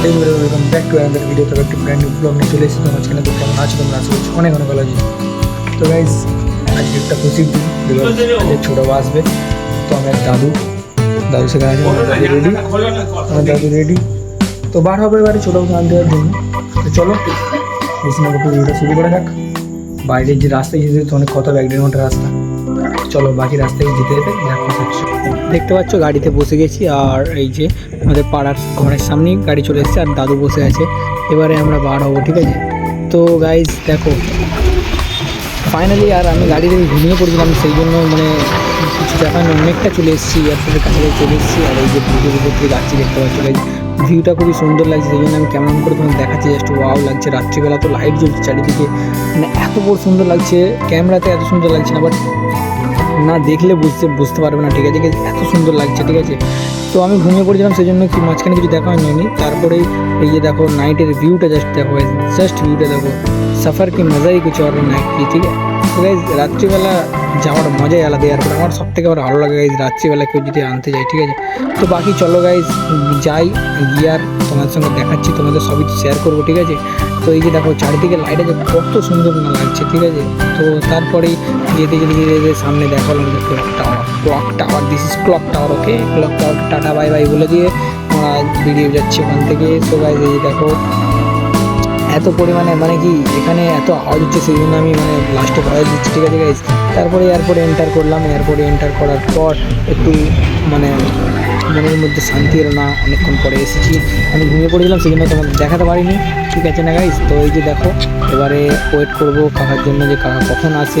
Welcome back to video তবে একটি brand new blog নিয়ে চলে এসেছি। তোমার চ্যানেল তো কেমন আছো তোমরা করছি, অনেক অনেক ভালো আছি তো গাইজ আজকে একটা খুশির দিন আজকে ছোটো আসবে। তো আমার দাদু দাদু সেখানে আছে আমার দাদু রেডি আমার দাদু রেডি তো বার হবে এবারে ছোটো আনতে দেওয়ার জন্য। তো চলো বেশি না ভিডিওটা শুরু করে থাক বাইরের যে রাস্তায় যেতে তো অনেক কথা হবে এক দেড় ঘণ্টার রাস্তা। চলো বাকি রাস্তায় যেতে যেতে দেখো দেখতে পাচ্ছ গাড়িতে বসে গেছি আর এই যে আমাদের পাড়ার ঘরের সামনেই গাড়ি চলে এসেছে আর দাদু বসে আছে। এবারে আমরা বার হব, ঠিক আছে? তো গাইজ দেখো। ফাইনালি আর আমি গাড়িতে ঘুমিয়ে পড়েছিলাম, সেই জন্য মানে কিছু আমি অনেকটা চলে এসেছি এয়ারপোর্টের কাছাকাছি চলে এসেছি আর এই যে ব্রিজের উপর দিয়ে যাচ্ছি, দেখতে পাচ্ছ গাইজ ভিউটা খুবই সুন্দর লাগছে, সেই জন্য আমি কেমন করে তোমার দেখাচ্ছি জাস্ট ওয়াও লাগছে। রাত্রিবেলা তো লাইট জ্বলছে চারিদিকে। মানে এত বড় সুন্দর লাগছে ক্যামেরাতে এত সুন্দর লাগছে না বাট না দেখলে বুঝতে বুঝতে পারবে না, ঠিক আছে? এত সুন্দর লাগছে, ঠিক আছে? তো আমি ঘুমিয়ে পড়েছিলাম সেই জন্য কি মাঝখানে কিছু দেখা হয়নি তারপরে এই যে দেখো নাইটের ভিউটা জাস্ট দেখো জাস্ট ভিউটা দেখো। সাফার কি মজাই কিছু আর নাইট কি ঠিক আছে? রাত্রিবেলা যাওয়ার মজাই আলাদা এয়ারপোর্ট আমার সব থেকে আমার ভালো লাগে গাইজ রাত্রিবেলা কেউ যদি আনতে যায়, ঠিক আছে? তো বাকি চলো গাইজ যাই গিয়ার তোমাদের সঙ্গে দেখাচ্ছি, তোমাদের সবই শেয়ার করব, ঠিক আছে? তো এই যে দেখো, চারিদিকে লাইট আছে, কত সুন্দর না লাগছে, ঠিক আছে? তো তারপরেই যেতে যেতে যেতে যেতে সামনে দেখা হলো clock tower clock tower this is clock tower okay clock tower tata bye bye বলে দিয়ে আমরা বেরিয়ে যাচ্ছি ওখান থেকে। সো গাইজ এই দেখো এত পরিমাণে মানে কি এখানে এত আওয়াজ হচ্ছে সেই জন্য আমি মানে লাস্টে ভয়েস দিচ্ছি। ঠিক আছে গাইজ তারপরে এয়ারপোর্টে এন্টার করলাম। এয়ারপোর্টে এন্টার করার পর একটু মানে মনের মধ্যে শান্তি এলো না, অনেকক্ষণ পরে এসেছি। আমি ঘুমিয়ে পড়েছিলাম সেই জন্য তোমাদের দেখাতে পারিনি। ঠিক আছে না গাইজ তো এই যে দেখো, এবারে ওয়েট করব, কাকার জন্য যে কাকা কখন আসে।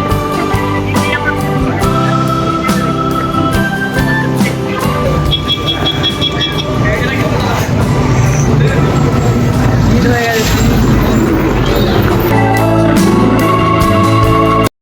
Joel.